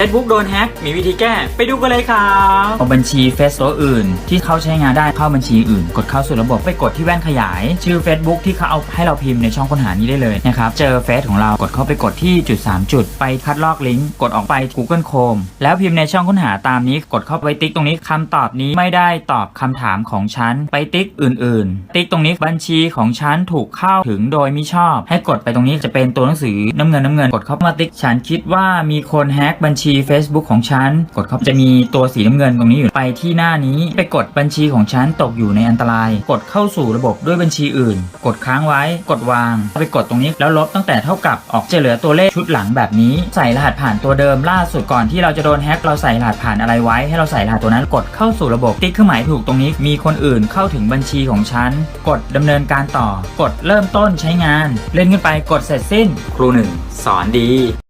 Facebook โดนแฮ็กมีวิธีแก้ ไปดูกันเลยครับเอาบัญชีเฟซตัวอื่น ที่เขาใช้งานได้เข้าบัญชีอื่น กดเข้าสู่ระบบไปกดที่แว่นขยาย ชื่อ Facebook ที่เขาเอาให้เราพิมพ์ในช่องค้นหานี้ได้เลยนะครับ เจอเฟซของเรากดเข้าไปกดที่จุด 3 จุด ไปคัดลอกลิงก์กดออกไป Google Chrome แล้วพิมพ์ในช่องค้นหาตามนี้กดเข้าไปติ๊กตรงนี้คำตอบนี้ไม่ได้ตอบคำถามของฉันไปติ๊กอื่น ๆ ติ๊กตรงนี้บัญชีของฉันถูกเข้าถึงโดยมิชอบ ให้กดไปตรงนี้จะเป็นตัวหนังสือน้ำเงินน้ำเงินกดเข้ามาติ๊กฉันคิดว่ามีคนแฮ็กบัญชี Facebook ของฉัน กดเข้าจะมีตัวสีน้ำเงินตรงนี้อยู่ไปที่หน้านี้ไปกดบัญชีของฉันตกอยู่ในอันตราย กดเข้าสู่ระบบด้วยบัญชีอื่น กดค้างไว้ กดวางไปกดตรงนี้แล้วลบตั้งแต่เท่ากับออกจะเหลือตัวเลขชุดหลังแบบนี้ ใส่รหัสผ่านตัวเดิมล่าสุดก่อนที่เราจะโดนแฮ็กเราใส่รหัสผ่านอะไรไว้ ให้เราใส่รหัสตัวนั้นกดเข้าสู่ระบบติ๊กเครื่องหมายถูกตรงนี้ มีคนอื่นเข้าถึงบัญชีของฉัน กดดำเนินการต่อ กดเริ่มต้นใช้งาน เล่นขึ้นไปกดเสร็จสิ้น ครูหนึ่งสอนดี